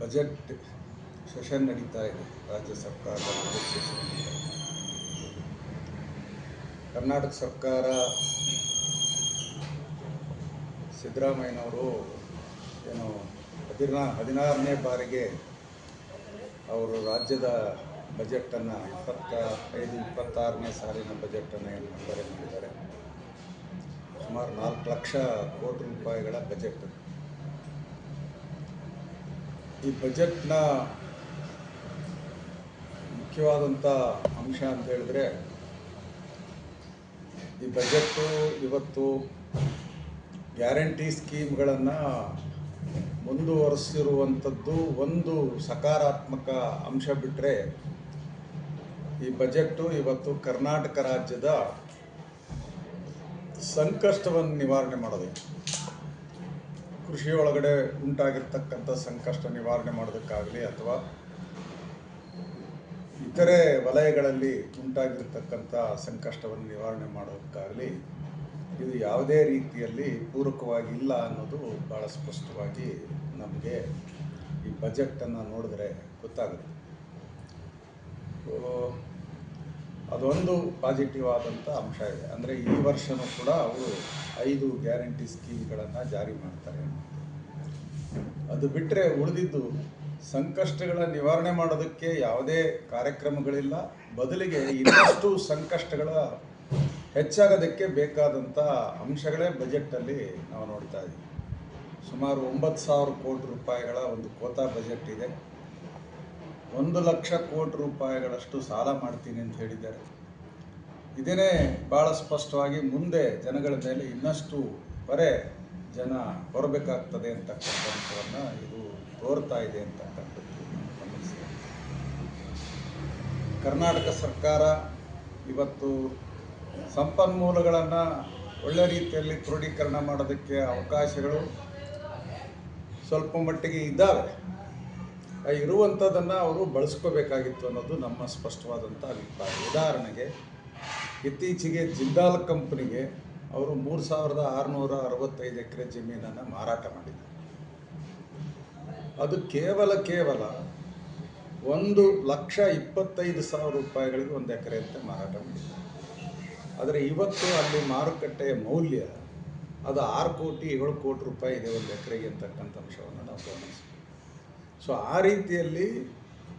Budget session ನಡೀತಾ ಇದೆ, ರಾಜ್ಯ ಸರ್ಕಾರ ಕರ್ನಾಟಕ ಸರ್ಕಾರ ಸಿದ್ದರಾಮಯ್ಯನವರು ಏನು ಹದಿನಾ, ಹದಿನಾರನೇ ಬಾರಿಗೆ ಅವರು ರಾಜ್ಯದ ಬಜೆಟನ್ನು ಇಪ್ಪತ್ತ, ಐದು, ಇಪ್ಪತ್ತಾರನೇ ಸಾಲಿನ ಬಜೆಟನ್ನು ಏನು ಮಂಡನೆ ಮಾಡಿದ್ದಾರೆ. ಸುಮಾರು ನಾಲ್ಕು ಲಕ್ಷ ಕೋಟಿ ರೂಪಾಯಿಗಳ ಬಜೆಟ್ ಈ ಬಜೆಟ್ನ ಮುಖ್ಯವಾದಂಥ ಅಂಶ ಅಂತ ಹೇಳಿದ್ರೆ, ಈ ಬಜೆಟ್ಟು ಇವತ್ತು ಗ್ಯಾರಂಟಿ ಸ್ಕೀಮ್ಗಳನ್ನು ಮುಂದುವರೆಸಿರುವಂಥದ್ದು ಒಂದು ಸಕಾರಾತ್ಮಕ ಅಂಶ ಬಿಟ್ಟರೆ ಈ ಬಜೆಟ್ಟು ಇವತ್ತು ಕರ್ನಾಟಕ ರಾಜ್ಯದ ಸಂಕಷ್ಟವನ್ನು ನಿವಾರಣೆ ಮಾಡೋದಕ್ಕೆ ಕೃಷಿ ಒಳಗಡೆ ಉಂಟಾಗಿರ್ತಕ್ಕಂಥ ಸಂಕಷ್ಟ ನಿವಾರಣೆ ಮಾಡೋದಕ್ಕಾಗಲಿ ಅಥವಾ ಇತರೆ ವಲಯಗಳಲ್ಲಿ ಉಂಟಾಗಿರ್ತಕ್ಕಂಥ ಸಂಕಷ್ಟವನ್ನು ನಿವಾರಣೆ ಮಾಡೋದಕ್ಕಾಗಲಿ ಇದು ಯಾವುದೇ ರೀತಿಯಲ್ಲಿ ಪೂರಕವಾಗಿ ಇಲ್ಲ ಅನ್ನೋದು ಭಾಳ ಸ್ಪಷ್ಟವಾಗಿ ನಮಗೆ ಈ ಬಜೆಟನ್ನು ನೋಡಿದ್ರೆ ಗೊತ್ತಾಗುತ್ತೆ. ಅದೊಂದು ಪಾಸಿಟಿವ್ ಆದಂಥ ಅಂಶ ಇದೆ. ಅಂದರೆ ಈ ವರ್ಷನೂ ಕೂಡ ಅವರು ಐದು ಗ್ಯಾರಂಟಿ ಸ್ಕೀಮ್ಗಳನ್ನು ಜಾರಿ ಮಾಡ್ತಾರೆ ಅದು ಬಿಟ್ಟರೆ ಉಳಿದಿದ್ದು ಸಂಕಷ್ಟಗಳ ನಿವಾರಣೆ ಮಾಡೋದಕ್ಕೆ ಯಾವುದೇ ಕಾರ್ಯಕ್ರಮಗಳಿಲ್ಲ. ಬದಲಿಗೆ ಇನ್ನಷ್ಟು ಸಂಕಷ್ಟಗಳ ಹೆಚ್ಚಾಗೋದಕ್ಕೆ ಬೇಕಾದಂಥ ಅಂಶಗಳೇ ಬಜೆಟಲ್ಲಿ ನಾವು ನೋಡ್ತಾ ಇದ್ದೀವಿ. ಸುಮಾರು ಒಂಬತ್ತು ಸಾವಿರ ಕೋಟಿ ರೂಪಾಯಿಗಳ ಒಂದು ಕೋತಾ ಬಜೆಟ್ ಇದೆ. ಒಂದು ಲಕ್ಷ ಕೋಟಿ ರೂಪಾಯಿಗಳಷ್ಟು ಸಾಲ ಮಾಡ್ತೀನಿ ಅಂತ ಹೇಳಿದ್ದಾರೆ. ಇದೇನೇ ಭಾಳ ಸ್ಪಷ್ಟವಾಗಿ ಮುಂದೆ ಜನಗಳ ಮೇಲೆ ಇನ್ನಷ್ಟು ಬರೆ ಜನ ಬರಬೇಕಾಗ್ತದೆ ಅಂತಕ್ಕಂಥವನ್ನು ಇದು ತೋರ್ತಾ ಇದೆ ಅಂತಕ್ಕಂಥದ್ದು ಗಮನಿಸಿ ಕರ್ನಾಟಕ ಸರ್ಕಾರ ಇವತ್ತು ಸಂಪನ್ಮೂಲಗಳನ್ನು ಒಳ್ಳೆ ರೀತಿಯಲ್ಲಿ ಕ್ರೋಢೀಕರಣ ಮಾಡೋದಕ್ಕೆ ಅವಕಾಶಗಳು ಸ್ವಲ್ಪ ಮಟ್ಟಿಗೆ ಇದ್ದಾವೆ. ಇರುವಂಥದ್ದನ್ನು ಅವರು ಬಳಸ್ಕೋಬೇಕಾಗಿತ್ತು ಅನ್ನೋದು ನಮ್ಮ ಸ್ಪಷ್ಟವಾದಂಥ ಅಭಿಪ್ರಾಯ. ಉದಾಹರಣೆಗೆ, ಇತ್ತೀಚೆಗೆ ಜಿಂದಾಲ್ ಕಂಪ್ನಿಗೆ ಅವರು ಮೂರು ಸಾವಿರದ ಆರುನೂರ ಅರವತ್ತೈದು ಎಕರೆ ಜಮೀನನ್ನು ಮಾರಾಟ ಮಾಡಿದ್ದಾರೆ ಅದು ಕೇವಲ ಕೇವಲ ಒಂದು ಲಕ್ಷ ಇಪ್ಪತ್ತೈದು ಸಾವಿರ ರೂಪಾಯಿಗಳಿಗೆ ಒಂದು ಎಕರೆ ಅಂತ ಮಾರಾಟ ಮಾಡಿದ್ದಾರೆ ಆದರೆ ಇವತ್ತು ಅಲ್ಲಿ ಮಾರುಕಟ್ಟೆಯ ಮೌಲ್ಯ ಅದು ಆರು ಕೋಟಿ ಏಳು ಕೋಟಿ ರೂಪಾಯಿ ಇದೆ ಒಂದು ಎಕರೆಗೆ ಅಂತಕ್ಕಂಥ ಅಂಶವನ್ನು ನಾವು ಗಮನಿಸ್ತೀವಿ ಸೊ ಆ ರೀತಿಯಲ್ಲಿ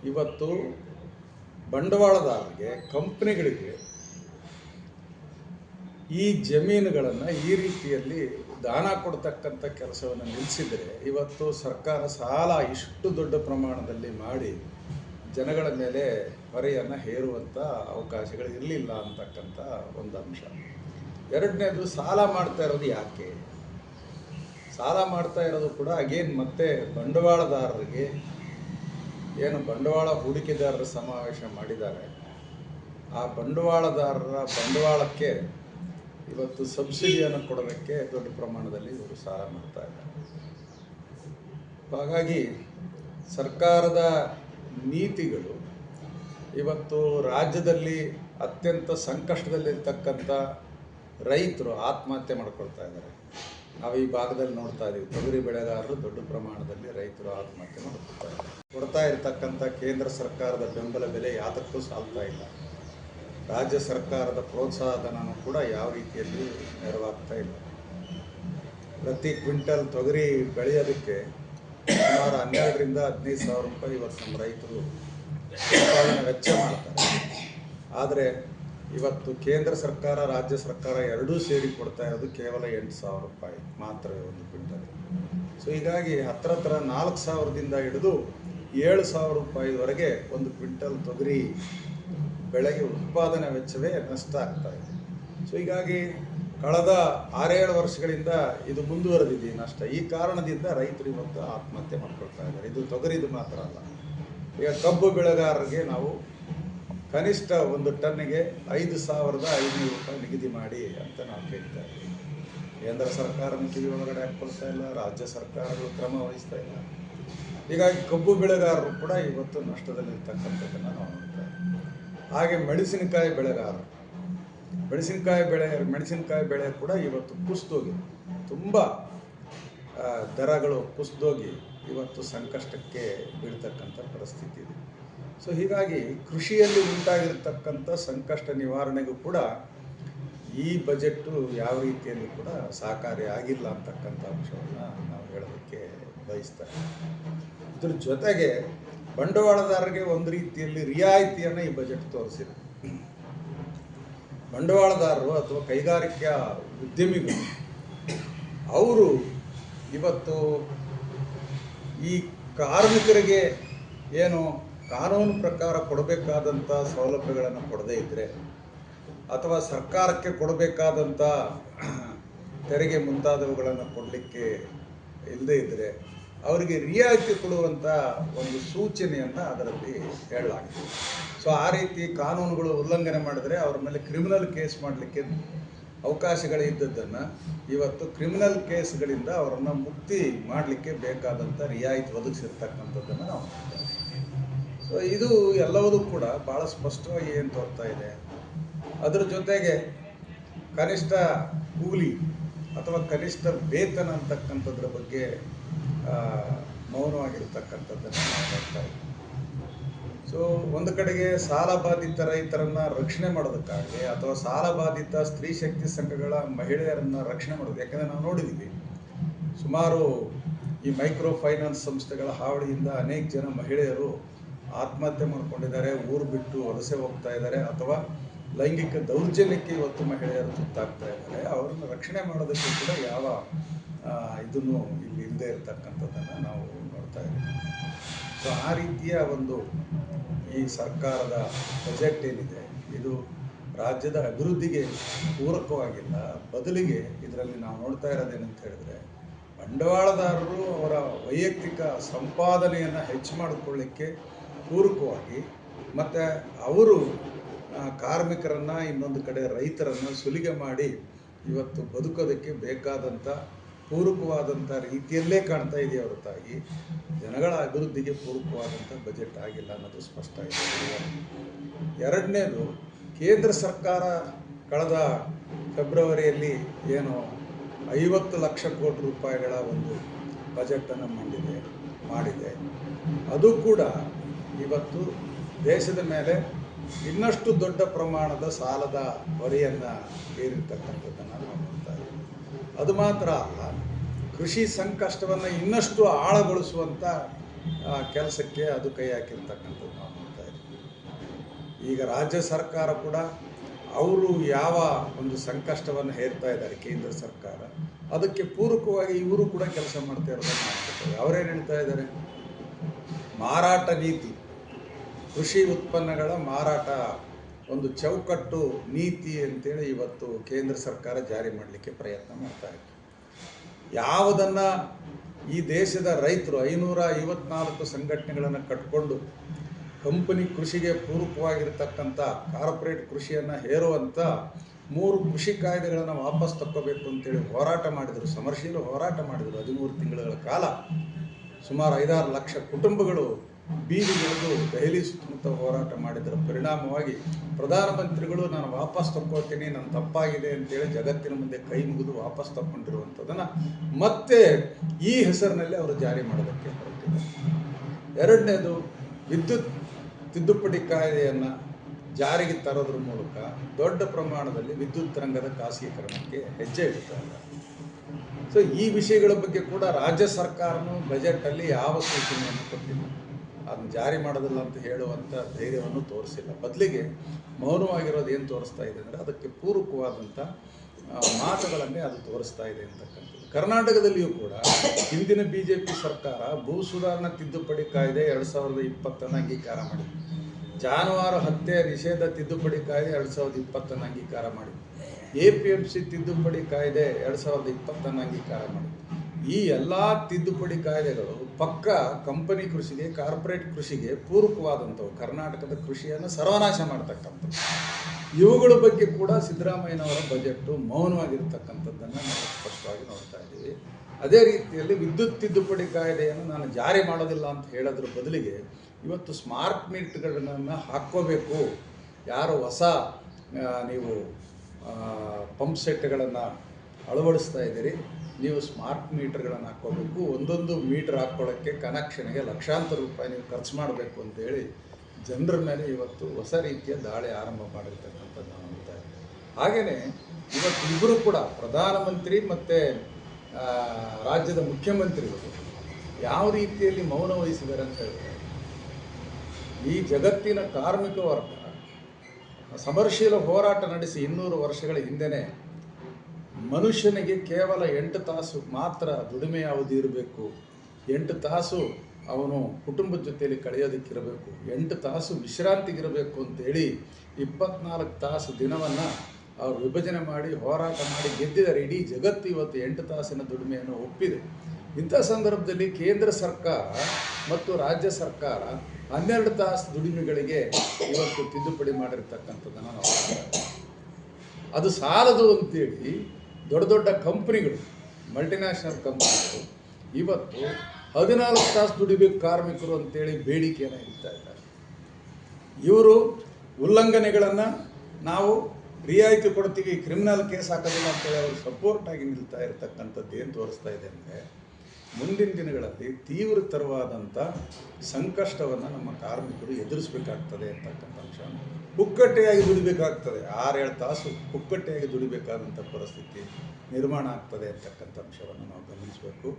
ಇವತ್ತು ಬಂಡವಾಳದಾರರಿಗೆ, ಕಂಪ್ನಿಗಳಿಗೆ ಈ ಜಮೀನುಗಳನ್ನು ಈ ರೀತಿಯಲ್ಲಿ ದಾನ ಕೊಡ್ತಕ್ಕಂಥ ಕೆಲಸವನ್ನು ನಿಲ್ಲಿಸಿದರೆ ಇವತ್ತು ಸರ್ಕಾರ ಸಾಲ ಇಷ್ಟು ದೊಡ್ಡ ಪ್ರಮಾಣದಲ್ಲಿ ಮಾಡಿ ಜನಗಳ ಮೇಲೆ ಹೊರೆಯನ್ನು ಹೇರುವಂಥ ಅವಕಾಶಗಳು ಇರಲಿಲ್ಲ ಅಂತಕ್ಕಂಥ ಒಂದು ಅಂಶ. ಎರಡನೇದು ಸಾಲ ಮಾಡ್ತಾ ಇರೋದು ಯಾಕೆ? ಸಾಲ ಮಾಡ್ತಾ ಇರೋದು ಕೂಡ ಅಗೇನ್ ಮತ್ತೆ ಬಂಡವಾಳದಾರರಿಗೆ, ಏನು ಬಂಡವಾಳ ಹೂಡಿಕೆದಾರರ ಸಮಾವೇಶ ಮಾಡಿದ್ದಾರೆ. ಆ ಬಂಡವಾಳದಾರರ ಬಂಡವಾಳಕ್ಕೆ ಇವತ್ತು ಸಬ್ಸಿಡಿಯನ್ನು ಕೊಡೋದಕ್ಕೆ ದೊಡ್ಡ ಪ್ರಮಾಣದಲ್ಲಿ ಇವರು ಸಾಲ ಮಾಡ್ತಾ ಇದ್ದಾರೆ. ಹಾಗಾಗಿ ಸರ್ಕಾರದ ನೀತಿಗಳು ಇವತ್ತು ರಾಜ್ಯದಲ್ಲಿ ಅತ್ಯಂತ ಸಂಕಷ್ಟದಲ್ಲಿರ್ತಕ್ಕಂಥ ರೈತರು ಆತ್ಮಹತ್ಯೆ ಮಾಡ್ಕೊಳ್ತಾ ಇದ್ದಾರೆ. ನಾವು ಈ ಭಾಗದಲ್ಲಿ ನೋಡ್ತಾ ಇದ್ದೀವಿ ತೊಗರಿ ಬೆಳೆಗಾರರು ದೊಡ್ಡ ಪ್ರಮಾಣದಲ್ಲಿ ರೈತರು ಆತ್ಮಹತ್ಯೆ ಮಾಡುತ್ತಿದ್ದಾರೆ ಕೊಡ್ತಾ ಇರತಕ್ಕಂಥ ಕೇಂದ್ರ ಸರ್ಕಾರದ ಬೆಂಬಲ ಬೆಲೆ ಯಾತಕ್ಕೂ ಸಾಲ್ತಾ ಇಲ್ಲ. ರಾಜ್ಯ ಸರ್ಕಾರದ ಪ್ರೋತ್ಸಾಹಧನೂ ಕೂಡ ಯಾವ ರೀತಿಯಲ್ಲಿ ನೆರವಾಗ್ತಾ ಇಲ್ಲ. ಪ್ರತಿ ಕ್ವಿಂಟಲ್ ತೊಗರಿ ಬೆಳೆಯೋದಕ್ಕೆ ಸುಮಾರು ಹನ್ನೆರಡರಿಂದ ಹದಿನೈದು ಸಾವಿರ ರೂಪಾಯಿ ಇವತ್ತು ನಮ್ಮ ರೈತರು ವೆಚ್ಚ ಮಾಡ್ತಾರೆ. ಆದರೆ ಇವತ್ತು ಕೇಂದ್ರ ಸರ್ಕಾರ, ರಾಜ್ಯ ಸರ್ಕಾರ ಎರಡೂ ಸೇರಿ ಕೊಡ್ತಾ ಇರೋದು ಕೇವಲ ಎಂಟು ಸಾವಿರ ರೂಪಾಯಿ ಮಾತ್ರ ಒಂದು ಕ್ವಿಂಟಲ್. ಸೊ ಹೀಗಾಗಿ ಹತ್ರ ಹತ್ರ ನಾಲ್ಕು ಸಾವಿರದಿಂದ ಹಿಡಿದು ಏಳು ಸಾವಿರ ರೂಪಾಯಿವರೆಗೆ ಒಂದು ಕ್ವಿಂಟಲ್ ತೊಗರಿ ಬೆಳೆಗೆ ಉತ್ಪಾದನೆ ವೆಚ್ಚವೇ ನಷ್ಟ ಆಗ್ತಾ ಇದೆ. ಸೊ ಹೀಗಾಗಿ ಕಳೆದ ಆರೇಳು ವರ್ಷಗಳಿಂದ ಇದು ಮುಂದುವರೆದಿದೆ ನಷ್ಟ. ಈ ಕಾರಣದಿಂದ ರೈತರು ಇವತ್ತು ಆತ್ಮಹತ್ಯೆ ಮಾಡ್ಕೊಳ್ತಾ ಇದ್ದಾರೆ. ಇದು ತೊಗರಿದು ಮಾತ್ರ ಅಲ್ಲ. ಈಗ ಕಬ್ಬು ಬೆಳೆಗಾರರಿಗೆ ನಾವು ಕನಿಷ್ಠ ಒಂದು ಟನ್ನಿಗೆ ಐದು ಸಾವಿರದ ಐನೂರು ರೂಪಾಯಿ ನಿಗದಿ ಮಾಡಿ ಅಂತ ನಾವು ಕೇಳ್ತಾ ಇದ್ದೀವಿ. ಕೇಂದ್ರ ಸರ್ಕಾರನ ಕಿವಿ ಒಳಗಡೆ ಹಾಕ್ಕೊಳ್ತಾ ಇಲ್ಲ, ರಾಜ್ಯ ಸರ್ಕಾರಗಳು ಕ್ರಮ ವಹಿಸ್ತಾ ಇಲ್ಲ. ಹೀಗಾಗಿ ಕಬ್ಬು ಬೆಳೆಗಾರರು ಕೂಡ ಇವತ್ತು ನಷ್ಟದಲ್ಲಿರ್ತಕ್ಕಂಥದ್ದನ್ನು ನಾವು ನೋಡ್ತಾ ಹಾಗೆ ಮೆಣಸಿನಕಾಯಿ ಬೆಳೆಗಾರರು, ಮೆಣಸಿನಕಾಯಿ ಬೆಳೆ ಮೆಣಸಿನಕಾಯಿ ಬೆಳೆ ಕೂಡ ಇವತ್ತು ಕುಸಿದೋಗಿದೆ. ತುಂಬ ದರಗಳು ಕುಸಿದೋಗಿ ಇವತ್ತು ಸಂಕಷ್ಟಕ್ಕೆ ಬೀಳ್ತಕ್ಕಂಥ ಪರಿಸ್ಥಿತಿ ಇದೆ. ಸೊ ಹೀಗಾಗಿ ಕೃಷಿಯಲ್ಲಿ ಉಂಟಾಗಿರ್ತಕ್ಕಂಥ ಸಂಕಷ್ಟ ನಿವಾರಣೆಗೂ ಕೂಡ ಈ ಬಜೆಟ್ಟು ಯಾವ ರೀತಿಯಲ್ಲಿ ಕೂಡ ಸಹಕಾರಿ ಆಗಿಲ್ಲ ಅಂತಕ್ಕಂಥ ಅಂಶವನ್ನು ನಾವು ಹೇಳೋದಕ್ಕೆ ಬಯಸ್ತಾರೆ ಇದ್ರ ಜೊತೆಗೆ ಬಂಡವಾಳದಾರರಿಗೆ ಒಂದು ರೀತಿಯಲ್ಲಿ ರಿಯಾಯಿತಿಯನ್ನು ಈ ಬಜೆಟ್ ತೋರಿಸಿದೆ. ಬಂಡವಾಳದಾರರು ಅಥವಾ ಕೈಗಾರಿಕಾ ಉದ್ಯಮಿಗಳು, ಅವರು ಇವತ್ತು ಈ ಕಾರ್ಮಿಕರಿಗೆ ಏನು ಕಾನೂನು ಪ್ರಕಾರ ಕೊಡಬೇಕಾದಂಥ ಸೌಲಭ್ಯಗಳನ್ನು ಕೊಡದೇ ಇದ್ದರೆ ಅಥವಾ ಸರ್ಕಾರಕ್ಕೆ ಕೊಡಬೇಕಾದಂಥ ತೆರಿಗೆ ಮುಂತಾದವುಗಳನ್ನು ಕೊಡಲಿಕ್ಕೆ ಇಲ್ಲದೇ ಇದ್ದರೆ ಅವರಿಗೆ ರಿಯಾಯಿತಿ ಕೊಡುವಂಥ ಒಂದು ಸೂಚನೆಯನ್ನು ಅದರಲ್ಲಿ ಹೇಳಲಾಗಿದೆ. ಸೊ, ಆ ರೀತಿ ಕಾನೂನುಗಳು ಉಲ್ಲಂಘನೆ ಮಾಡಿದರೆ ಅವ್ರ ಮೇಲೆ ಕ್ರಿಮಿನಲ್ ಕೇಸ್ ಮಾಡಲಿಕ್ಕೆ ಅವಕಾಶಗಳಿದ್ದದ್ದನ್ನು ಇವತ್ತು ಕ್ರಿಮಿನಲ್ ಕೇಸ್ಗಳಿಂದ ಅವರನ್ನು ಮುಕ್ತಿ ಮಾಡಲಿಕ್ಕೆ ಬೇಕಾದಂಥ ರಿಯಾಯಿತಿ ಒದಗಿಸಿರ್ತಕ್ಕಂಥದ್ದನ್ನು ನಾವು ಸೊ ಇದು ಎಲ್ಲವೂ ಕೂಡ ಭಾಳ ಸ್ಪಷ್ಟವಾಗಿ ಏನು ತೋರ್ತಾ ಇದೆ. ಅದರ ಜೊತೆಗೆ ಕನಿಷ್ಠ ಕೂಲಿ ಅಥವಾ ಕನಿಷ್ಠ ವೇತನ ಅಂತಕ್ಕಂಥದ್ರ ಬಗ್ಗೆ ಮೌನವಾಗಿರ್ತಕ್ಕಂಥದ್ದನ್ನು ನಾವು ನೋಡ್ತಾ ಇದ್ದೀವಿ. ಸೊ ಒಂದು ಕಡೆಗೆ ಸಾಲ ಬಾಧಿತ ರೈತರನ್ನ ರಕ್ಷಣೆ ಮಾಡೋದಕ್ಕಾಗಲಿ ಅಥವಾ ಸಾಲ ಬಾಧಿತ ಸ್ತ್ರೀ ಶಕ್ತಿ ಸಂಘಗಳ ಮಹಿಳೆಯರನ್ನು ರಕ್ಷಣೆ ಮಾಡೋದು, ಯಾಕಂದರೆ ನಾವು ನೋಡಿದ್ದೀವಿ ಸುಮಾರು ಈ ಮೈಕ್ರೋ ಫೈನಾನ್ಸ್ ಸಂಸ್ಥೆಗಳ ಹಾವಳಿಯಿಂದ ಅನೇಕ ಜನ ಮಹಿಳೆಯರು ಆತ್ಮಹತ್ಯೆ ಮಾಡ್ಕೊಂಡಿದ್ದಾರೆ, ಊರು ಬಿಟ್ಟು ವಲಸೆ ಹೋಗ್ತಾ ಇದ್ದಾರೆ ಅಥವಾ ಲೈಂಗಿಕ ದೌರ್ಜನ್ಯಕ್ಕೆ ಇವತ್ತು ಮಹಿಳೆಯರು ತುತ್ತಾಗ್ತಾ ಇದ್ದಾರೆ. ಅವರನ್ನು ರಕ್ಷಣೆ ಮಾಡೋದಕ್ಕೆ ಕೂಡ ಯಾವ ಇದನ್ನು ಇಲ್ಲಿ ಇಲ್ಲದೆ ಇರತಕ್ಕಂಥದ್ದನ್ನು ನಾವು ನೋಡ್ತಾ ಇದ್ದೀವಿ. ಸೊ ಆ ರೀತಿಯ ಒಂದು ಈ ಸರ್ಕಾರದ ಬಜೆಟ್ ಏನಿದೆ, ಇದು ರಾಜ್ಯದ ಅಭಿವೃದ್ಧಿಗೆ ಪೂರಕವಾಗಿಲ್ಲ, ಬದಲಿಗೆ ಇದರಲ್ಲಿ ನಾವು ನೋಡ್ತಾ ಇರೋದೇನಂತ ಹೇಳಿದ್ರೆ, ಬಂಡವಾಳದಾರರು ಅವರ ವೈಯಕ್ತಿಕ ಸಂಪಾದನೆಯನ್ನು ಹೆಚ್ಚು ಮಾಡಿಕೊಳ್ಳಿಕ್ಕೆ ಪೂರಕವಾಗಿ ಮತ್ತು ಅವರು ಕಾರ್ಮಿಕರನ್ನು ಇನ್ನೊಂದು ಕಡೆ ರೈತರನ್ನು ಸುಲಿಗೆ ಮಾಡಿ ಇವತ್ತು ಬದುಕೋದಕ್ಕೆ ಬೇಕಾದಂಥ ಪೂರಕವಾದಂಥ ರೀತಿಯಲ್ಲೇ ಕಾಣ್ತಾ ಇದೆಯೇ ಹೊರತಾಗಿ ಜನಗಳ ಅಭಿವೃದ್ಧಿಗೆ ಪೂರಕವಾದಂಥ ಬಜೆಟ್ ಆಗಿಲ್ಲ ಅನ್ನೋದು ಸ್ಪಷ್ಟ ಇದೆ. ಎರಡನೇದು, ಕೇಂದ್ರ ಸರ್ಕಾರ ಕಳೆದ ಫೆಬ್ರವರಿಯಲ್ಲಿ ಏನು ಐವತ್ತು ಲಕ್ಷ ಕೋಟಿ ರೂಪಾಯಿಗಳ ಒಂದು ಬಜೆಟನ್ನು ಮಾಡಿದೆ ಮಾಡಿದೆ. ಅದು ಕೂಡ ಇವತ್ತು ದೇಶದ ಮೇಲೆ ಇನ್ನಷ್ಟು ದೊಡ್ಡ ಪ್ರಮಾಣದ ಸಾಲದ ಹೊರೆಯನ್ನು ಏರಿರ್ತಕ್ಕಂಥದ್ದನ್ನು ನಾವು ನೋಡ್ತಾ ಇದ್ದೀವಿ. ಅದು ಮಾತ್ರ ಅಲ್ಲ, ಕೃಷಿ ಸಂಕಷ್ಟವನ್ನು ಇನ್ನಷ್ಟು ಆಳಗೊಳಿಸುವಂಥ ಕೆಲಸಕ್ಕೆ ಅದು ಕೈ ಹಾಕಿರ್ತಕ್ಕಂಥದ್ದು ನಾವು ನೋಡ್ತಾ ಇದ್ದೀವಿ. ಈಗ ರಾಜ್ಯ ಸರ್ಕಾರ ಕೂಡ ಅವರು ಯಾವ ಒಂದು ಸಂಕಷ್ಟವನ್ನು ಹೇರ್ತಾ ಇದ್ದಾರೆ, ಕೇಂದ್ರ ಸರ್ಕಾರ, ಅದಕ್ಕೆ ಪೂರಕವಾಗಿ ಇವರು ಕೂಡ ಕೆಲಸ ಮಾಡ್ತಾ ಇರೋದನ್ನು ಮಾಡ್ಕೊಳ್ತಾರೆ ಅವರೇನು ಹೇಳ್ತಾ ಇದ್ದಾರೆ? ಮಾರಾಟ ನೀತಿ. ಕೃಷಿ ಉತ್ಪನ್ನಗಳ ಮಾರಾಟ ಒಂದು ಚೌಕಟ್ಟು ನೀತಿ ಅಂತೇಳಿ ಇವತ್ತು ಕೇಂದ್ರ ಸರ್ಕಾರ ಜಾರಿ ಮಾಡಲಿಕ್ಕೆ ಪ್ರಯತ್ನ ಮಾಡ್ತಾ ಇತ್ತು. ಯಾವುದನ್ನು ಈ ದೇಶದ ರೈತರು ಐನೂರ ಐವತ್ನಾಲ್ಕು ಸಂಘಟನೆಗಳನ್ನು ಕಟ್ಕೊಂಡು ಕಂಪನಿ ಕೃಷಿಗೆ ಪೂರಕವಾಗಿರ್ತಕ್ಕಂಥ ಕಾರ್ಪೊರೇಟ್ ಕೃಷಿಯನ್ನು ಹೇರುವಂಥ ಮೂರು ಕೃಷಿ ಕಾಯ್ದೆಗಳನ್ನು ವಾಪಸ್ ತಕ್ಕೋಬೇಕು ಅಂತೇಳಿ ಹೋರಾಟ ಮಾಡಿದರು, ಸಮರಶೀಲ ಹೋರಾಟ ಮಾಡಿದರು ಹದಿಮೂರು ತಿಂಗಳ ಕಾಲ. ಸುಮಾರು ಐದಾರು ಲಕ್ಷ ಕುಟುಂಬಗಳು ಬೀದಿಗಿಳಿದು ದೆಹಲಿ ಸುತ್ತಮುತ್ತ ಹೋರಾಟ ಮಾಡಿದರ ಪರಿಣಾಮವಾಗಿ ಪ್ರಧಾನಮಂತ್ರಿಗಳು, ನಾನು ವಾಪಸ್ ತಕ್ಕೋತೀನಿ ನನ್ನ ತಪ್ಪಾಗಿದೆ ಅಂತೇಳಿ ಜಗತ್ತಿನ ಮುಂದೆ ಕೈ ಮುಗಿದು ವಾಪಸ್ ತಕ್ಕೊಂಡಿರುವಂಥದ್ದನ್ನು ಮತ್ತೆ ಈ ಹೆಸರಿನಲ್ಲಿ ಅವರು ಜಾರಿ ಮಾಡೋದಕ್ಕೆ ಹೊರಟಿದ್ದಾರೆ. ಎರಡನೇದು, ವಿದ್ಯುತ್ ತಿದ್ದುಪಡಿ ಕಾಯ್ದೆಯನ್ನು ಜಾರಿಗೆ ತರೋದ್ರ ಮೂಲಕ ದೊಡ್ಡ ಪ್ರಮಾಣದಲ್ಲಿ ವಿದ್ಯುತ್ ರಂಗದ ಖಾಸಗೀಕರಣಕ್ಕೆ ಹೆಜ್ಜೆ ಇಡ್ತಾ ಇದ್ದಾರೆ ಸೊ ಈ ವಿಷಯಗಳ ಬಗ್ಗೆ ಕೂಡ ರಾಜ್ಯ ಸರ್ಕಾರನು ಬಜೆಟಲ್ಲಿ ಯಾವ ಸೂಚನೆಯನ್ನು ಕೊಟ್ಟಿಲ್ಲ. ಅದನ್ನು ಜಾರಿ ಮಾಡೋದಿಲ್ಲ ಅಂತ ಹೇಳುವಂಥ ಧೈರ್ಯವನ್ನು ತೋರಿಸಿಲ್ಲ. ಬದಲಿಗೆ ಮೌನವಾಗಿರೋದು ಏನು ತೋರಿಸ್ತಾ ಇದೆ ಅಂದರೆ ಅದಕ್ಕೆ ಪೂರಕವಾದಂಥ ಮಾತುಗಳನ್ನೇ ಅದು ತೋರಿಸ್ತಾ ಇದೆ ಅಂತಕ್ಕಂಥದ್ದು. ಕರ್ನಾಟಕದಲ್ಲಿಯೂ ಕೂಡ ಹಿಂದಿನ ಬಿ ಜೆ ಪಿ ಸರ್ಕಾರ ಭೂ ಸುಧಾರಣಾ ತಿದ್ದುಪಡಿ ಕಾಯ್ದೆ ಎರಡು ಸಾವಿರದ ಇಪ್ಪತ್ತನ್ನು ಅಂಗೀಕಾರ ಮಾಡಿದೆ. ಜಾನುವಾರು ಹತ್ಯೆ ನಿಷೇಧ ತಿದ್ದುಪಡಿ ಕಾಯ್ದೆ ಎರಡು ಸಾವಿರದ ಇಪ್ಪತ್ತನ್ನು ಅಂಗೀಕಾರ ಮಾಡಿದೆ. ಎ ಪಿ ಎಂ ಸಿ ತಿದ್ದುಪಡಿ ಕಾಯ್ದೆ ಎರಡು ಸಾವಿರದ ಇಪ್ಪತ್ತನ್ನು ಅಂಗೀಕಾರ ಮಾಡಿದೆ. ಈ ಎಲ್ಲ ತಿದ್ದುಪಡಿ ಕಾಯ್ದೆಗಳು ಪಕ್ಕ ಕಂಪನಿ ಕೃಷಿಗೆ, ಕಾರ್ಪೊರೇಟ್ ಕೃಷಿಗೆ ಪೂರಕವಾದಂಥವು ಕರ್ನಾಟಕದ ಕೃಷಿಯನ್ನು ಸರ್ವನಾಶ ಮಾಡ್ತಕ್ಕಂಥದ್ದು. ಇವುಗಳ ಬಗ್ಗೆ ಕೂಡ ಸಿದ್ದರಾಮಯ್ಯನವರ ಬಜೆಟ್ಟು ಮೌನವಾಗಿರ್ತಕ್ಕಂಥದ್ದನ್ನು ನಾವು ಸ್ಪಷ್ಟವಾಗಿ ನೋಡ್ತಾ ಇದ್ದೀವಿ. ಅದೇ ರೀತಿಯಲ್ಲಿ ವಿದ್ಯುತ್ ತಿದ್ದುಪಡಿ ಕಾಯ್ದೆಯನ್ನು ನಾನು ಜಾರಿ ಮಾಡೋದಿಲ್ಲ ಅಂತ ಹೇಳೋದ್ರ ಬದಲಿಗೆ ಇವತ್ತು ಸ್ಮಾರ್ಟ್ ಮೀಟ್ಗಳನ್ನು ಹಾಕ್ಕೋಬೇಕು. ಯಾರು ಹೊಸ ನೀವು ಪಂಪ್ ಸೆಟ್ಗಳನ್ನು ಅಳವಡಿಸ್ತಾ ಇದ್ದೀರಿ. ನೀವು ಸ್ಮಾರ್ಟ್ ಮೀಟರ್ಗಳನ್ನು ಹಾಕ್ಕೋಬೇಕು, ಒಂದೊಂದು ಮೀಟರ್ ಹಾಕ್ಕೊಳ್ಳೋಕ್ಕೆ ಕನೆಕ್ಷನ್ಗೆ ಲಕ್ಷಾಂತರ ರೂಪಾಯಿ ನೀವು ಖರ್ಚು ಮಾಡಬೇಕು ಅಂತೇಳಿ ಜನರ ಮೇಲೆ ಇವತ್ತು ಹೊಸ ರೀತಿಯ ದಾಳಿ ಆರಂಭ ಮಾಡಿರ್ತಕ್ಕಂಥದ್ದು ನಾವು ನೋಡ್ತಾ ಇದ್ದೀವಿ ಹಾಗೆಯೇ ಇವತ್ತು ಇಬ್ಬರು ಕೂಡ ಪ್ರಧಾನಮಂತ್ರಿ ಮತ್ತು ರಾಜ್ಯದ ಮುಖ್ಯಮಂತ್ರಿಗಳು ಯಾವ ರೀತಿಯಲ್ಲಿ ಮೌನ ವಹಿಸಿದ್ದಾರೆ ಅಂತ ಹೇಳ್ತಾರೆ ಈ ಜಗತ್ತಿನ ಕಾರ್ಮಿಕ ವರ್ಗ ಸಮರಶೀಲ ಹೋರಾಟ ನಡೆಸಿ ಇನ್ನೂರು ವರ್ಷಗಳ ಹಿಂದೆನೇ ಮನುಷ್ಯನಿಗೆ ಕೇವಲ ಎಂಟು ತಾಸು ಮಾತ್ರ ದುಡಿಮೆ ಅವಧಿ ಇರಬೇಕು. ಎಂಟು ತಾಸು ಅವನು ಕುಟುಂಬದ ಜೊತೆಯಲ್ಲಿ ಕಳೆಯೋದಕ್ಕಿರಬೇಕು. ಎಂಟು ತಾಸು ವಿಶ್ರಾಂತಿಗಿರಬೇಕು ಅಂತೇಳಿ ಇಪ್ಪತ್ನಾಲ್ಕು ತಾಸು ದಿನವನ್ನು ಅವರು ವಿಭಜನೆ ಮಾಡಿ, ಹೋರಾಟ ಮಾಡಿ ಗೆದ್ದಿದ್ದಾರೆ. ಇಡೀ ಜಗತ್ತು ಇವತ್ತು ಎಂಟು ತಾಸಿನ ದುಡಿಮೆಯನ್ನು ಒಪ್ಪಿದೆ. ಇಂಥ ಸಂದರ್ಭದಲ್ಲಿ ಕೇಂದ್ರ ಸರ್ಕಾರ ಮತ್ತು ರಾಜ್ಯ ಸರ್ಕಾರ ಹನ್ನೆರಡು ತಾಸು ದುಡಿಮೆಗಳಿಗೆ ಇವತ್ತು ತಿದ್ದುಪಡಿ ಮಾಡಿರ್ತಕ್ಕಂಥದ್ದನ್ನು ನಾವು. ಅದು ಸಾಲದು ಅಂತೇಳಿ ದೊಡ್ಡ ದೊಡ್ಡ ಕಂಪ್ನಿಗಳು ಮಲ್ಟಿನ್ಯಾಷನಲ್ ಕಂಪ್ನಿಗಳು ಇವತ್ತು ಹದಿನಾಲ್ಕು ತಾಸು ದುಡಿಬೇಕು ಕಾರ್ಮಿಕರು ಅಂತೇಳಿ ಬೇಡಿಕೆಯನ್ನು ಇಡ್ತಾ ಇದ್ದಾರೆ. ಇವರು ಉಲ್ಲಂಘನೆಗಳನ್ನು ನಾವು ರಿಯಾಯಿತಿ ಕೊಡ್ತೀವಿ ಕ್ರಿಮಿನಲ್ ಕೇಸ್ ಹಾಕೋದಿಲ್ಲ ಅಂತೇಳಿ ಅವರು ಸಪೋರ್ಟಾಗಿ ನಿಲ್ತಾ ಇರತಕ್ಕಂಥದ್ದು ಏನು ತೋರಿಸ್ತಾ ಇದೆ ಅಂದರೆ ಮುಂದಿನ ದಿನಗಳಲ್ಲಿ ತೀವ್ರತರವಾದಂಥ ಸಂಕಷ್ಟವನ್ನು ನಮ್ಮ ಕಾರ್ಮಿಕರು ಎದುರಿಸಬೇಕಾಗ್ತದೆ ಅಂತಕ್ಕಂಥ ಅಂಶ. ಪುಕ್ಕಟ್ಟೆಯಾಗಿ ದುಡಿಬೇಕಾಗ್ತದೆ. ಆರೇಳು ತಾಸು ಪುಕ್ಕಟ್ಟೆಯಾಗಿ ದುಡಿಬೇಕಾದಂಥ ಪರಿಸ್ಥಿತಿ ನಿರ್ಮಾಣ ಆಗ್ತದೆ ಅಂತಕ್ಕಂಥ ಅಂಶವನ್ನು ನಾವು ಗಮನಿಸಬೇಕು.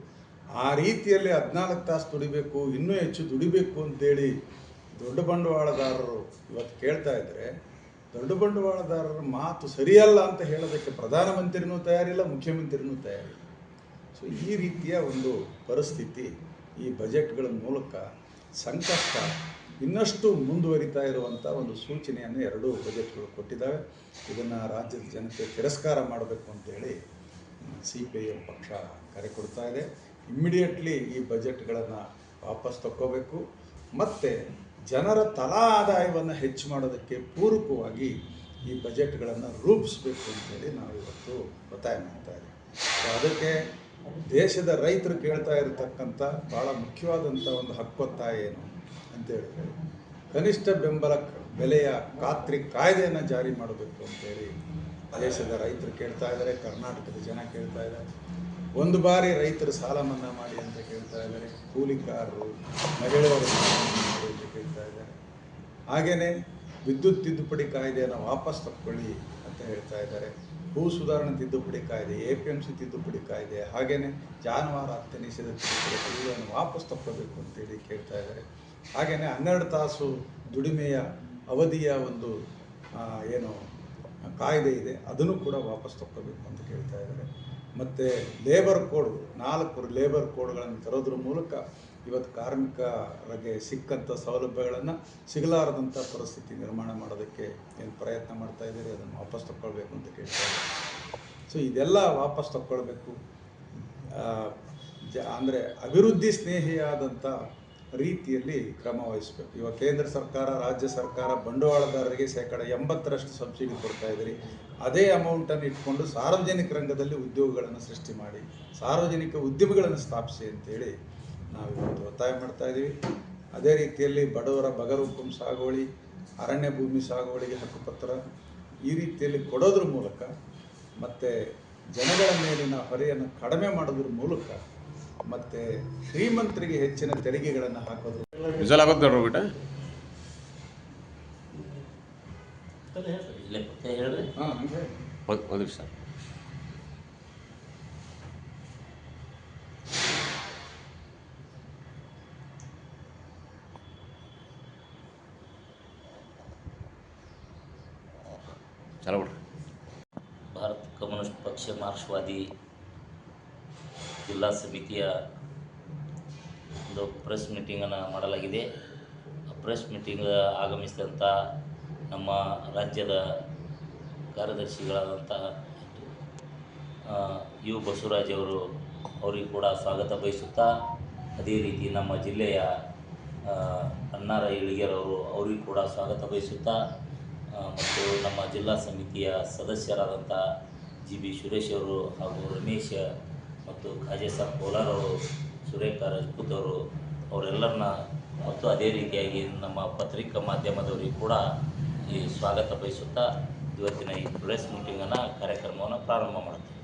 ಆ ರೀತಿಯಲ್ಲಿ ಹದಿನಾಲ್ಕು ತಾಸು ದುಡಿಬೇಕು, ಇನ್ನೂ ಹೆಚ್ಚು ದುಡಿಬೇಕು ಅಂತೇಳಿ ದೊಡ್ಡ ಬಂಡವಾಳದಾರರು ಇವತ್ತು ಕೇಳ್ತಾ ಇದ್ದರೆ ದೊಡ್ಡ ಬಂಡವಾಳದಾರರ ಮಾತು ಸರಿಯಲ್ಲ ಅಂತ ಹೇಳೋದಕ್ಕೆ ಪ್ರಧಾನಮಂತ್ರಿನೂ ತಯಾರಿಲ್ಲ, ಮುಖ್ಯಮಂತ್ರಿನೂ ತಯಾರಿಲ್ಲ. ಸೊ ಈ ರೀತಿಯ ಒಂದು ಪರಿಸ್ಥಿತಿ ಈ ಬಜೆಟ್ಗಳ ಮೂಲಕ ಸಂಕಷ್ಟ ಇನ್ನಷ್ಟು ಮುಂದುವರಿತಾ ಇರುವಂಥ ಒಂದು ಸೂಚನೆಯನ್ನು ಎರಡೂ ಬಜೆಟ್ಗಳು ಕೊಟ್ಟಿದ್ದಾವೆ. ಇದನ್ನು ರಾಜ್ಯದ ಜನತೆ ತಿರಸ್ಕಾರ ಮಾಡಬೇಕು ಅಂತೇಳಿ ಸಿ ಪಿ ಐ ಎಂ ಪಕ್ಷ ಕರೆ ಕೊಡ್ತಾ ಇದೆ. ಇಮ್ಮಿಡಿಯೇಟ್ಲಿ ಈ ಬಜೆಟ್ಗಳನ್ನು ವಾಪಸ್ ತಕ್ಕೋಬೇಕು. ಮತ್ತು ಜನರ ತಲಾ ಆದಾಯವನ್ನು ಹೆಚ್ಚು ಮಾಡೋದಕ್ಕೆ ಪೂರಕವಾಗಿ ಈ ಬಜೆಟ್ಗಳನ್ನು ರೂಪಿಸಬೇಕು ಅಂತೇಳಿ ನಾವು ಇವತ್ತು ಒತ್ತಾಯ ಮಾಡ್ತಾ ಇದ್ದೀವಿ. ಸೊ ಅದಕ್ಕೆ ದೇಶದ ರೈತರು ಕೇಳ್ತಾ ಇರತಕ್ಕಂಥ ಭಾಳ ಮುಖ್ಯವಾದಂಥ ಒಂದು ಹಕ್ಕೊತ್ತಾಯ ಏನು ಅಂತ ಹೇಳ್ತಾರೆ ಕನಿಷ್ಠ ಬೆಂಬಲ ಬೆಲೆಯ ಖಾತ್ರಿ ಕಾಯ್ದೆಯನ್ನು ಜಾರಿ ಮಾಡಬೇಕು ಅಂತೇಳಿ ದೇಶದ ರೈತರು ಕೇಳ್ತಾ ಇದ್ದಾರೆ, ಕರ್ನಾಟಕದ ಜನ ಕೇಳ್ತಾ ಇದ್ದಾರೆ. ಒಂದು ಬಾರಿ ರೈತರು ಸಾಲ ಮನ್ನಾ ಮಾಡಿ ಅಂತ ಕೇಳ್ತಾ ಇದ್ದಾರೆ, ಕೂಲಿಕಾರರು, ಮಹಿಳೆಯರು ಅಂತ ಕೇಳ್ತಾ ಇದ್ದಾರೆ. ಹಾಗೆಯೇ ವಿದ್ಯುತ್ ತಿದ್ದುಪಡಿ ಕಾಯ್ದೆಯನ್ನು ವಾಪಸ್ ತಕ್ಕೊಳ್ಳಿ ಅಂತ ಹೇಳ್ತಾ ಇದ್ದಾರೆ. ಭೂ ಸುಧಾರಣೆ ತಿದ್ದುಪಡಿ ಕಾಯ್ದೆ, ಎ ಪಿ ಎಂ ಸಿ ತಿದ್ದುಪಡಿ ಕಾಯ್ದೆ ಹಾಗೆಯೇ ಜಾನುವಾರು ಹತ್ಯೆ ನಿಷೇಧ ತಿದ್ದುಪಡಿ ಇವುಗಳನ್ನು ವಾಪಸ್ ತಕ್ಕೋಬೇಕು ಅಂತೇಳಿ ಕೇಳ್ತಾ ಇದ್ದಾರೆ. ಹಾಗೆಯೇ ಹನ್ನೆರಡು ತಾಸು ದುಡಿಮೆಯ ಅವಧಿಯ ಒಂದು ಏನು ಕಾಯ್ದೆ ಇದೆ, ಅದನ್ನು ಕೂಡ ವಾಪಸ್ ತಕ್ಕೋಬೇಕು ಅಂತ ಕೇಳ್ತಾ ಇದ್ದಾರೆ. ಮತ್ತು ಲೇಬರ್ ಕೋಡ್ ನಾಲ್ಕು ಲೇಬರ್ ಕೋಡ್ಗಳನ್ನು ತರೋದ್ರ ಮೂಲಕ ಇವತ್ತು ಕಾರ್ಮಿಕರಿಗೆ ಸಿಕ್ಕಂಥ ಸೌಲಭ್ಯಗಳನ್ನು ಸಿಗಲಾರದಂಥ ಪರಿಸ್ಥಿತಿ ನಿರ್ಮಾಣ ಮಾಡೋದಕ್ಕೆ ಏನು ಪ್ರಯತ್ನ ಮಾಡ್ತಾ ಇದ್ದೀರಿ? ಅದನ್ನು ವಾಪಸ್ ತಗೊಳ್ಬೇಕು ಅಂತ ಕೇಳ್ತಾರೆ ಸೊ ಇದೆಲ್ಲ ವಾಪಸ್ ತಗೊಳ್ಬೇಕು ಜ, ಅಂದರೆ ಅಭಿವೃದ್ಧಿ ಸ್ನೇಹಿಯಾದಂಥ ರೀತಿಯಲ್ಲಿ ಕ್ರಮ ವಹಿಸಬೇಕು. ಇವಾಗ ಕೇಂದ್ರ ಸರ್ಕಾರ, ರಾಜ್ಯ ಸರ್ಕಾರ ಬಂಡವಾಳದಾರರಿಗೆ ಶೇಕಡ ಎಂಬತ್ತರಷ್ಟು ಸಬ್ಸಿಡಿ ಕೊಡ್ತಾ ಇದ್ದೀರಿ. ಅದೇ ಅಮೌಂಟನ್ನು ಇಟ್ಕೊಂಡು ಸಾರ್ವಜನಿಕ ರಂಗದಲ್ಲಿ ಉದ್ಯೋಗಗಳನ್ನು ಸೃಷ್ಟಿ ಮಾಡಿ, ಸಾರ್ವಜನಿಕ ಉದ್ಯಮಗಳನ್ನು ಸ್ಥಾಪಿಸಿ ಅಂತೇಳಿ ನಾವು ಇವತ್ತು ಒತ್ತಾಯ ಮಾಡ್ತಾ ಇದ್ದೀವಿ. ಅದೇ ರೀತಿಯಲ್ಲಿ ಬಡವರ ಬಗರುಕುಂ ಸಾಗುವಳಿ ಅರಣ್ಯ ಭೂಮಿ ಸಾಗುವಳಿಗೆ ಹಕ್ಕುಪತ್ರ ಈ ರೀತಿಯಲ್ಲಿ ಕೊಡೋದ್ರ ಮೂಲಕ ಮತ್ತು ಜನಗಳ ಮೇಲಿನ ಹೊರೆಯನ್ನು ಕಡಿಮೆ ಮಾಡೋದ್ರ ಮೂಲಕ ಮತ್ತು ಶ್ರೀಮಂತರಿಗೆ ಹೆಚ್ಚಿನ ತೆರಿಗೆಗಳನ್ನು ಹಾಕೋದ್ರ ವಿಜಲ್ ಹಾಂ ನೋಡ್ರಿ ಬಿಟ್ಟ ಇಲ್ಲೇ ಮತ್ತೆ ಹೇಳ್ರಿ. ಹಾಂ ಬಿಡ್ರಿ. ಭಾರತ ಕಮ್ಯುನಿಸ್ಟ್ ಪಕ್ಷ ಮಾರ್ಕ್ಸ್ವಾದಿ ಜಿಲ್ಲಾ ಸಮಿತಿಯ ಒಂದು ಪ್ರೆಸ್ ಮೀಟಿಂಗನ್ನು ಮಾಡಲಾಗಿದೆ. ಆ ಪ್ರೆಸ್ ಮೀಟಿಂಗ್ ಆಗಮಿಸಿದಂಥ ನಮ್ಮ ರಾಜ್ಯದ ಕಾರ್ಯದರ್ಶಿಗಳಾದಂಥ ಯು ಬಸವರಾಜ್ ಅವರು, ಅವರಿಗೆ ಕೂಡ ಸ್ವಾಗತ ಬಯಸುತ್ತಾ, ಅದೇ ರೀತಿ ನಮ್ಮ ಜಿಲ್ಲೆಯ ಅಣ್ಣಾರ ಇಳಿಗೆರವರು ಅವರಿಗೂ ಕೂಡ ಸ್ವಾಗತ ಬಯಸುತ್ತಾ ಮತ್ತು ನಮ್ಮ ಜಿಲ್ಲಾ ಸಮಿತಿಯ ಸದಸ್ಯರಾದಂಥ ಜಿ ಬಿ ಸುರೇಶ್ ಅವರು ಹಾಗೂ ರಮೇಶ್ ಮತ್ತು ಖಾಜೆ ಸಾಬ್ ಕೋಲಾರ್ ಅವರು, ಸುರೇಖ ರಜಪೂತ್ ಅವರು, ಅವರೆಲ್ಲರನ್ನ ಮತ್ತು ಅದೇ ರೀತಿಯಾಗಿ ನಮ್ಮ ಪತ್ರಿಕಾ ಮಾಧ್ಯಮದವರಿಗೆ ಕೂಡ ಈ ಸ್ವಾಗತ ಬಯಸುತ್ತಾ ಇವತ್ತಿನ ಈ ಪ್ರೆಸ್ ಮೀಟಿಂಗನ್ನು ಕಾರ್ಯಕ್ರಮವನ್ನು ಪ್ರಾರಂಭ ಮಾಡುತ್ತೇವೆ